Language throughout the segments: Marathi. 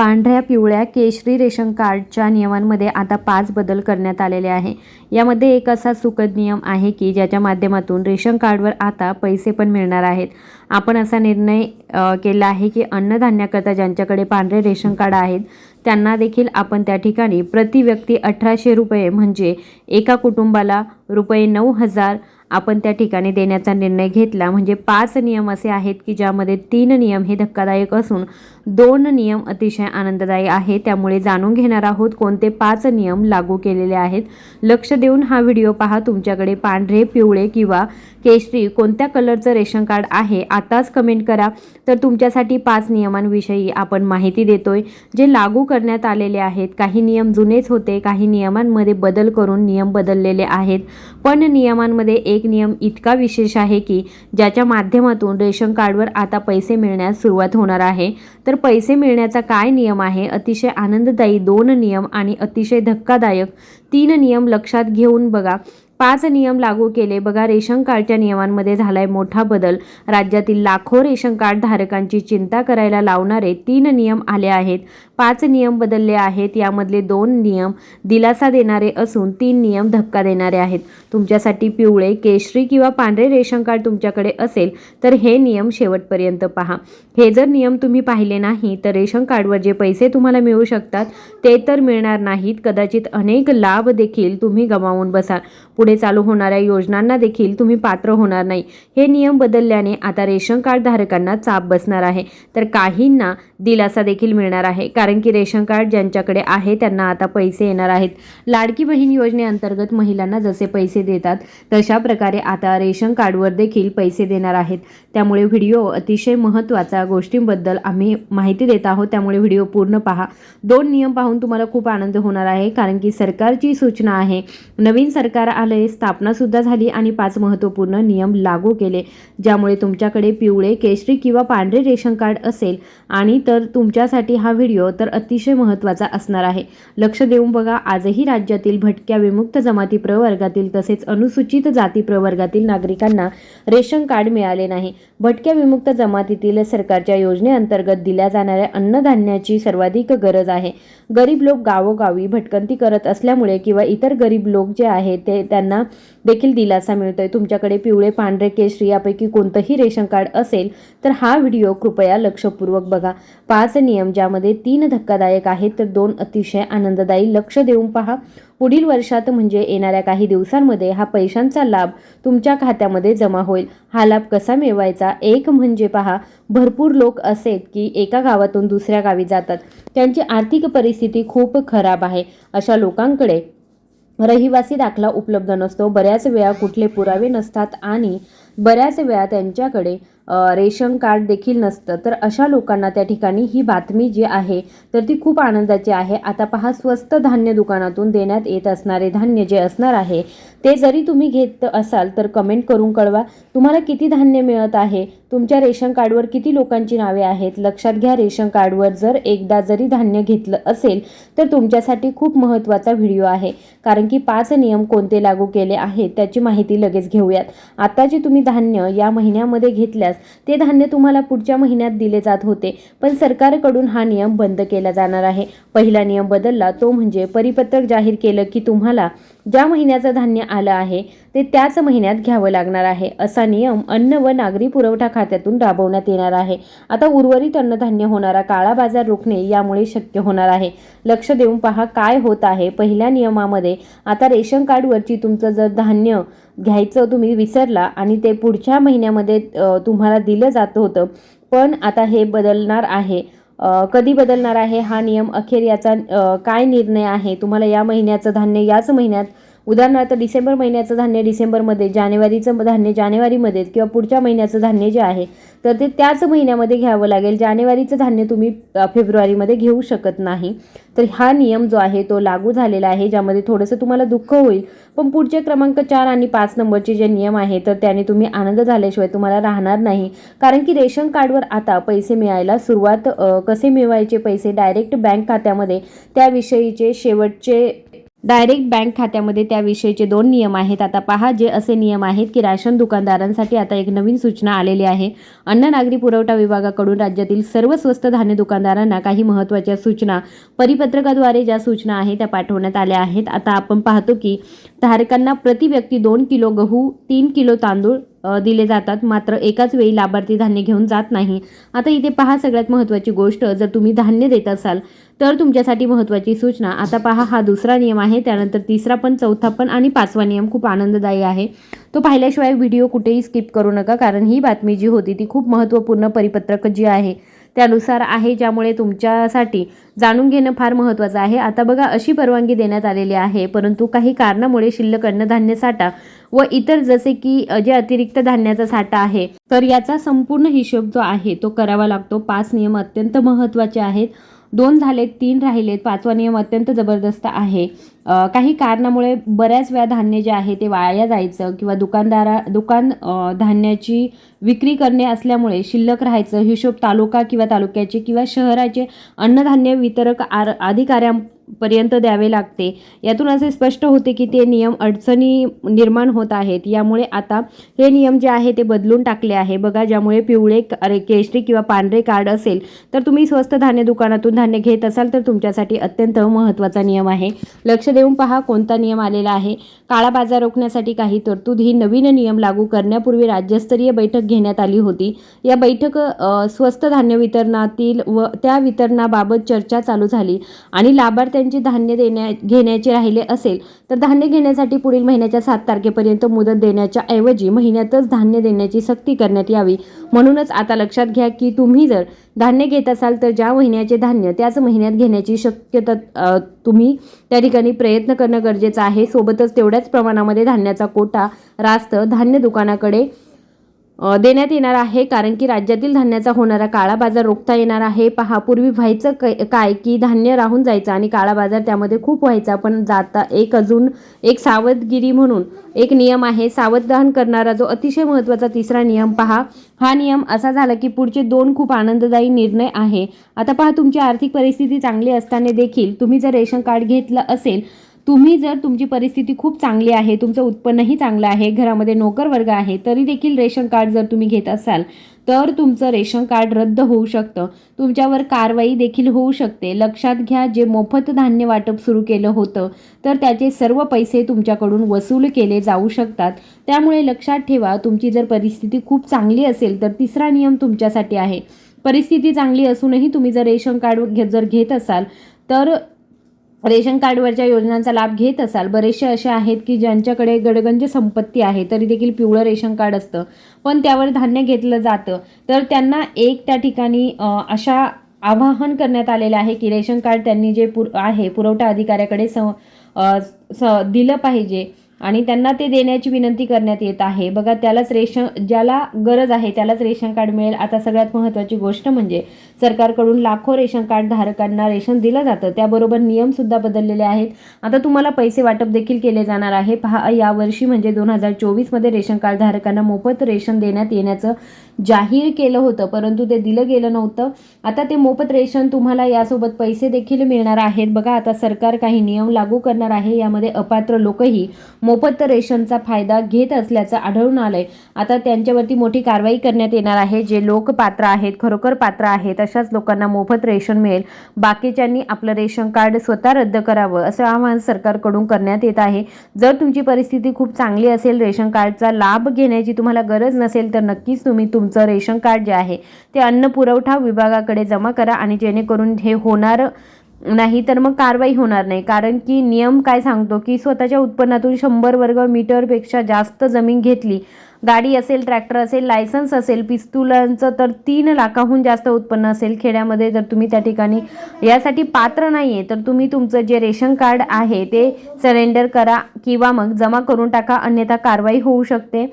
पांढऱ्या पिवळ्या केशरी रेशन कार्डच्या नियमांमध्ये आता पाच बदल करण्यात आलेले आहे. यामध्ये एक असा सुखद नियम आहे की ज्याच्या माध्यमातून रेशन कार्डवर आता पैसे पण मिळणार आहेत. आपण असा निर्णय केला आहे की अन्नधान्याकरता ज्यांच्याकडे पांढरे रेशन कार्ड आहेत त्यांना देखील आपण त्या ठिकाणी प्रति व्यक्ती अठराशे रुपये म्हणजे एका कुटुंबाला रुपये नऊ हजार आपण त्या ठिकाणी देण्याचा निर्णय घेतला. म्हणजे पाच नियम असे आहेत की ज्यामध्ये तीन नियम हे धक्कादायक असून दोन नियम अतिशय आनंददायी आहे त्यामुळे जाणून घेणार आहोत कोणते पाच नियम लागू केलेले आहेत. लक्ष देऊन हा व्हिडिओ पहा. तुमच्याकडे पांढरे पिवळे किंवा केशरी कोणत्या कलरचं रेशन कार्ड आहे आताच कमेंट करा. तर तुमच्यासाठी पाच नियमांविषयी आपण माहिती देतोय. जे लागू करण्यात आलेले आहेत. काही नियम जुनेच होते काही नियमांमध्ये बदल करून नियम बदललेले आहेत. पण नियमांमध्ये एक नियम इतका विशेष आहे की ज्याच्या माध्यमातून रेशन कार्डवर आता पैसे मिळण्यास सुरुवात होणार आहे. तर पैसे मिळण्याचा काय नियम आहे? अतिशय आनंददायी दोन नियम आणि अतिशय धक्कादायक तीन नियम लक्षात घेऊन बघा. पाच नियम लागू केले. बघा रेशन कार्डच्या नियमांमध्ये झालाय मोठा बदल. राज्यातील लाखो रेशन कार्ड धारकांची चिंता करायला लावणारे तीन नियम आले आहेत. पाच नियम बदलले आहेत. यामधले दोन नियम दिलासा देणारे असून तीन नियम धक्का देणारे आहेत. तुमच्यासाठी पिवळे केशरी किंवा पांढरे रेशन कार्ड तुमच्याकडे असेल तर हे नियम शेवटपर्यंत पहा. हे जर नियम तुम्ही पाहिले नाही तर रेशन कार्डवर जे पैसे तुम्हाला मिळू शकतात ते तर मिळणार नाहीत. कदाचित अनेक लाभ देखील तुम्ही गमावून बसाल. पुढे चालू होणाऱ्या योजनांना देखील तुम्ही पात्र होणार नाही. हे नियम बदलल्याने आता रेशन कार्ड धारकांना चाप बसणार आहे. तर काहींना दिलासा देखील मिळणार आहे. कारण की रेशन कार्ड ज्यांच्याकडे आहे त्यांना आता पैसे येणार आहेत. लाडकी बहीण योजनेअंतर्गत महिलांना जसे पैसे देतात तशा प्रकारे आता रेशन कार्डवर देखील पैसे देणार आहेत. त्यामुळे व्हिडिओ अतिशय महत्त्वाचा गोष्टींबद्दल आम्ही माहिती देत आहोत. त्यामुळे व्हिडिओ पूर्ण पहा. दोन नियम पाहून तुम्हाला खूप आनंद होणार आहे. कारण की सरकारची सूचना आहे नवीन सरकार रुग्णालये स्थापनासुद्धा झाली आणि पाच महत्त्वपूर्ण नियम लागू केले ज्यामुळे तुमच्याकडे पिवळे केशरी किंवा पांढरे रेशन कार्ड असेल आणि तर तुमच्यासाठी हा व्हिडिओ तर अतिशय महत्त्वाचा असणार आहे. लक्ष देऊन बघा आजही राज्यातील भटक्या विमुक्त जमाती प्रवर्गातील तसेच अनुसूचित जाती प्रवर्गातील नागरिकांना रेशन कार्ड मिळाले नाही. भटक्या विमुक्त जमातीतील सरकारच्या योजनेअंतर्गत दिल्या जाणाऱ्या अन्नधान्याची सर्वाधिक गरज आहे. गरीब लोक गावोगावी भटकंती करत असल्यामुळे किंवा इतर गरीब लोक जे आहेत ते त्यांना देखील दिलासा मिळतोय. तुमच्याकडे पिवळे पांढरे केशरी यापैकी कोणतंही रेशन कार्ड असेल तर हा व्हिडिओ कृपया लक्षपूर्वक बघा. पाच नियम ज्यामध्ये तीन धक्कादायक आहेत तर दोन अतिशय आनंददायी. लक्ष देऊन पहा. पुढील वर्षात म्हणजे येणाऱ्या काही दिवसांमध्ये हा पैशांचा लाभ तुमच्या खात्यामध्ये जमा होईल. हा लाभ कसा मिळवायचा? एक म्हणजे पहा भरपूर लोक असेत की एका गावातून दुसऱ्या गावी जातात. त्यांची आर्थिक परिस्थिती खूप खराब आहे. अशा लोकांकडे रहिवासी दाखला उपलब्ध नसतो. बऱ्याच वेळा कुठले पुरावे नसतात आणि बऱ्याच वेळा त्यांच्याकडे रेशन कार्ड देखील नसतं. तर अशा लोकांना त्या ठिकाणी ही बातमी जी आहे तर ती खूप आनंदाची आहे. आता पहा स्वस्त धान्य दुकानातून देण्यात येत असणारे धान्य जे असणार आहे ते जरी तुम्ही घेत असाल तर कमेंट करून कळवा. तुम्हाला किती धान्य मिळत आहे? तुमच्या रेशन कार्डवर किती लोकांची नावे आहेत? लक्षात घ्या रेशन कार्डवर जर एकदा जरी धान्य घेतलं असेल तर तुमच्यासाठी खूप महत्त्वाचा व्हिडिओ आहे. कारण की पाच नियम कोणते लागू केले आहेत त्याची माहिती लगेच घेऊयात. आता जे तुम्ही धान्य या महिन्यामध्ये घेतल्यास ते धान्य तुम्हाला पुढच्या महिन्यात दिले जात होते. पण सरकारकडून हा नियम बंद केला जाणार आहे. पहिला नियम बदलला तो म्हणजे परिपत्रक जाहीर केलं की तुम्हाला ज्या महिन्याचं धान्य आलं आहे ते त्याच महिन्यात घ्यावं लागणार आहे. असा नियम अन्न व नागरी पुरवठा खात्यातून राबवण्यात येणार आहे. आता उर्वरित अन्नधान्य होणारा काळा बाजार रोखणे यामुळे शक्य होणार आहे. लक्ष देऊन पहा काय होत आहे. पहिल्या नियमामध्ये आता रेशन कार्डवरची तुमचं जर धान्य घ्यायचं तुम्ही विसरला आणि ते पुढच्या महिन्यामध्ये तुम्हाला तुम्हाला दिलं जात होतं. पण आता हे बदलणार आहे. कधी बदलणार आहे हा नियम अखेर याचा काय निर्णय आहे? तुम्हाला या महिन्याचं धान्य याच महिन्यात उदाहरणार्थ डिसेंबर महिन्याचं धान्य डिसेंबरमध्ये जानेवारीचं धान्य जानेवारीमध्ये किंवा पुढच्या महिन्याचं धान्य जे आहे तर ते त्याच महिन्यामध्ये घ्यावं लागेल. जानेवारीचं धान्य तुम्ही फेब्रुवारीमध्ये घेऊ शकत नाही. तर हा नियम जो आहे तो लागू झालेला आहे ज्यामध्ये थोडंसं तुम्हाला दुःख होईल. पण पुढचे क्रमांक चार आणि पाच नंबरचे जे नियम आहे तर त्याने तुम्ही आनंद झाल्याशिवाय तुम्हाला राहणार नाही. कारण की रेशन कार्डवर आता पैसे मिळायला सुरुवात कसे मिळवायचे पैसे? डायरेक्ट बँक खात्यामध्ये. त्याविषयीचे शेवटचे डायरेक्ट बँक खात्यामध्ये त्याविषयीचे दोन नियम आहेत. आता पहा जे असे नियम आहेत की राशन दुकानदारांसाठी आता एक नवीन सूचना आलेली आहे. अन्न नागरी पुरवठा विभागाकडून राज्यातील सर्व स्वस्त धान्य दुकानदारांना काही महत्त्वाच्या सूचना परिपत्रकाद्वारे ज्या सूचना आहेत त्या पाठवण्यात आल्या आहेत. आता आपण पाहतो की धारकांना प्रति व्यक्ती दोन किलो गहू तीन किलो तांदूळ दिले जातात. मात्र एकाच वेळी लाभार्थी धान्य घेऊन जात नाही. आता इथे पहा सगळ्यात महत्त्वाची गोष्ट. जर तुम्ही धान्य देत असाल तर तुमच्यासाठी महत्त्वाची सूचना. आता पहा हा दुसरा नियम आहे. त्यानंतर तिसरा पण चौथा पण आणि पाचवा नियम खूप आनंददायी आहे. तो पाहिल्याशिवाय व्हिडिओ कुठेही स्किप करू नका कारण ही बातमी जी होती ती खूप महत्त्वपूर्ण परिपत्रक जी आहे त्यानुसार आहे ज्यामुळे तुमच्यासाठी जाणून घेणं फार महत्त्वाचं आहे. आता बघा अशी परवानगी देण्यात आलेली आहे परंतु काही कारणामुळे शिल्लक अन्नधान्य साठा व इतर जसे की जे अतिरिक्त धान्याचा साठा आहे तर याचा संपूर्ण हिशोब जो आहे तो करावा लागतो. पाच नियम अत्यंत महत्त्वाचे आहेत. दोन झालेत तीन राहिलेत. पाचवा नियम अत्यंत जबरदस्त आहे. काही कारणामुळे बऱ्याच वेळा धान्य जे आहे ते वाया जायचं किंवा दुकानदारा दुकान धान्याची विक्री करणे असल्यामुळे शिल्लक राहायचं हिशोब तालुका किंवा तालुक्याचे किंवा शहराचे अन्नधान्य वितरक आर अधिकाऱ्यांपर्यंत द्यावे लागते. यातून असे स्पष्ट होते की ते नियम अडचणी निर्माण होत आहेत. यामुळे आता हे नियम जे आहे ते बदलून टाकले आहे. बघा ज्यामुळे पिवळे अरे केशरी किंवा पांढरे कार्ड असेल तर तुम्ही स्वस्त धान्य दुकानातून धान्य घेत असाल तर तुमच्यासाठी अत्यंत महत्त्वाचा नियम आहे. लक्ष देऊन पहा कोणता नियम आलेला आहे. काळा बाजार रोखण्यासाठी काही तरतूद ही नवीन नियम लागू करण्यापूर्वी राज्यस्तरीय बैठक घेण्यात आली होती. या बैठक स्वस्त धान्य वितरणातील व त्या वितरणाबाबत चर्चा चालू झाली आणि लाभार्थ्यांची धान्य देण्या घेण्याचे राहिले असेल तर धान्य घेण्यासाठी पुढील महिन्याच्या सात तारखेपर्यंत मुदत देण्याच्या ऐवजी महिन्यातच धान्य देण्याची सक्ती करण्यात यावी. म्हणूनच आता लक्षात घ्या की तुम्ही जर धान्य घेत असाल तर ज्या महिन्याचे धान्य त्याच महिन्यात घेण्याची शक्यता तुम्ही त्या ठिकाणी प्रयत्न करणं गरजेचं आहे. सोबतच तेवढ्याच प्रमाणामध्ये धान्याचा कोटा रास्त धान्य दुकानाकडे देण्यात येणार आहे कारण की राज्यातील धान्याचा होणारा काळा बाजार रोखता येणार आहे. पहा पूर्वी व्हायचं कै- काय की धान्य राहून जायचं आणि काळा बाजार त्यामध्ये खूप व्हायचा पण जाता एक अजून एक सावधगिरी म्हणून एक नियम आहे. सावधान करणारा जो अतिशय महत्त्वाचा तिसरा नियम पहा हा नियम असा झाला की पुढचे दोन खूप आनंददायी निर्णय आहे. आता पहा तुमची आर्थिक परिस्थिती चांगली असताना देखील तुम्ही जर रेशन कार्ड घेतलं असेल तुम्ही जर तुमची परिस्थिती खूप चांगली आहे तुमचं उत्पन्नही चांगलं आहे घरामध्ये नोकर वर्ग आहे तरी देखील रेशन कार्ड जर तुम्ही घेत असाल तर तुमचं रेशन कार्ड रद्द होऊ शकतं. तुमच्यावर कारवाई देखील होऊ शकते. लक्षात घ्या जे मोफत धान्य वाटप सुरू केलं होतं तर त्याचे सर्व पैसे तुमच्याकडून वसूल केले जाऊ शकतात. त्यामुळे लक्षात ठेवा तुमची जर परिस्थिती खूप चांगली असेल तर तिसरा नियम तुमच्यासाठी आहे. परिस्थिती चांगली असूनही तुम्ही जर रेशन कार्ड घे जर घेत असाल तर रेशन कार्डवरच्या योजनांचा लाभ घेत असाल बरेचसे असे आहेत की ज्यांच्याकडे गडगंज संपत्ती आहे तरी देखील पिवळं रेशन कार्ड असतं. पण त्यावर धान्य घेतलं जातं. तर त्यांना एक त्या ठिकाणी अशा आवाहन करण्यात आलेलं आहे की रेशन कार्ड त्यांनी जे पुर आहे पुरवठा अधिकाऱ्याकडे स स दिलं पाहिजे. आणि त्यांना ते देण्याची विनंती करण्यात येत आहे. बघा त्यालाच रेशन ज्याला गरज आहे त्यालाच रेशन कार्ड मिळेल. आता सगळ्यात महत्त्वाची गोष्ट म्हणजे सरकारकडून लाखो रेशन कार्ड धारकांना रेशन दिलं जातं. त्याबरोबर नियमसुद्धा बदललेले आहेत. आता तुम्हाला पैसे वाटप देखील केले जाणार आहे. पहा यावर्षी म्हणजे दोन हजार चोवीसमध्ये रेशन कार्ड धारकांना मोफत रेशन देण्यात येण्याचं जाहीर केलं होतं परंतु ते दिलं गेलं नव्हतं. आता ते मोफत रेशन तुम्हाला यासोबत पैसे देखील मिळणार आहेत. बघा आता सरकार काही नियम लागू करणार आहे. यामध्ये अपात्र लोकही मोफत रेशनचा फायदा घेत असल्याचं आढळून आलंय. आता त्यांच्यावरती मोठी कारवाई करण्यात येणार आहे. जे लोक पात्र आहेत खरोखर पात्र आहेत अशाच लोकांना मोफत रेशन मिळेल. बाकीच्यांनी आपलं रेशन कार्ड स्वतः रद्द करावं असं आवाहन सरकारकडून करण्यात येत आहे. जर तुमची परिस्थिती खूप चांगली असेल रेशन कार्डचा लाभ घेण्याची तुम्हाला गरज नसेल तर नक्कीच तुम्ही तुम तुमचं रेशन कार्ड जे आहे ते अन्न पुरवठा विभागाकडे जमा करा आणि जेणेकरून हे होणार नाही तर मग कारवाई होणार नाही. कारण की नियम काय सांगतो की स्वतःच्या उत्पन्नातून शंभर वर्ग मीटरपेक्षा जास्त जमीन घेतली. गाडी असेल ट्रॅक्टर असेल लायसन्स असेल पिस्तुलांचं तर तीन लाखाहून जास्त उत्पन्न असेल खेड्यामध्ये. जर तुम्ही त्या ठिकाणी यासाठी पात्र नाही आहे तर तुम्ही तुमचं जे रेशन कार्ड आहे ते सरेंडर करा किंवा मग जमा करून टाका. अन्यथा कारवाई होऊ शकते.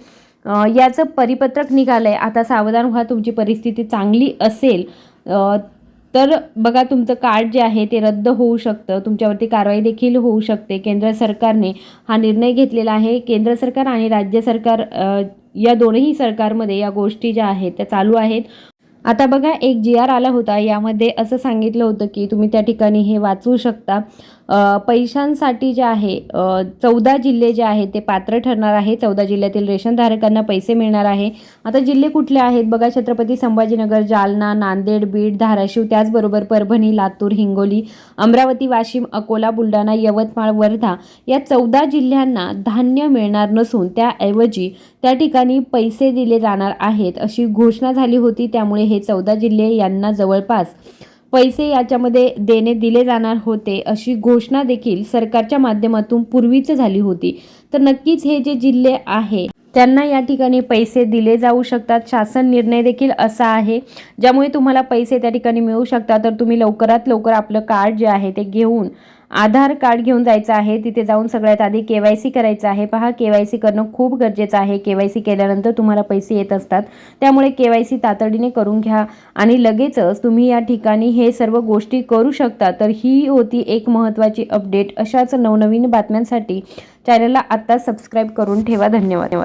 याचं परिपत्रक निघालं आहे आता सावधान व्हा तुमची परिस्थिती चांगली असेल तर बघा तुमचं कार्ड जे आहे ते रद्द होऊ शकतं. तुमच्यावरती कारवाई देखील होऊ शकते. केंद्र सरकारने हा निर्णय घेतलेला आहे. केंद्र सरकार आणि राज्य सरकार या दोनही सरकारमध्ये या गोष्टी ज्या आहेत त्या चालू आहेत. आता बघा एक जी आर आला होता. यामध्ये असं सांगितलं होतं की तुम्ही त्या ठिकाणी हे वाचवू शकता. पैशांसाठी जे आहे चौदा जिल्हे जे आहेत ते पात्र ठरणार आहे. चौदा जिल्ह्यातील रेशनधारकांना पैसे मिळणार आहे. आता जिल्हे कुठले आहेत? बघा छत्रपती संभाजीनगर जालना नांदेड बीड धाराशिव त्याचबरोबर परभणी लातूर हिंगोली अमरावती वाशिम अकोला बुलढाणा यवतमाळ वर्धा या चौदा जिल्ह्यांना धान्य मिळणार नसून त्याऐवजी त्या ठिकाणी पैसे दिले जाणार आहेत अशी घोषणा झाली होती. त्यामुळे हे चौदा जिल्हे यांना जवळपास पैसे याच्यामध्ये देणे दिले जाणार होते अशी घोषणा देखील सरकारच्या माध्यमातून पूर्वीच झाली होती. तर नक्कीच हे जे जिल्हे आहे त्यांना या ठिकाणी पैसे दिले जाऊ शकतात. शासन निर्णय देखील असा आहे. ज्यामुळे तुम्हाला पैसे त्या ठिकाणी मिळू शकतात. तर तुम्ही लवकरात लवकर आपलं कार्ड जे आहे ते घेऊन आधार कार्ड घेऊन जायचं आहे. तिथे जाऊन सगळ्यात आधी के वाय सी करायचं आहे. पहा के वाय सी करणं खूप गरजेचं आहे. के वाय सी केल्यानंतर तुम्हाला पैसे येत असतात. त्यामुळे के वाय सी तातडीने करून घ्या. आणि लगेचच तुम्ही या ठिकाणी हे सर्व गोष्टी करू शकता. तर ही होती एक महत्त्वाची अपडेट. अशाच नवनवीन बातम्यांसाठी चॅनलला आत्ता सबस्क्राईब करून ठेवा. धन्यवाद.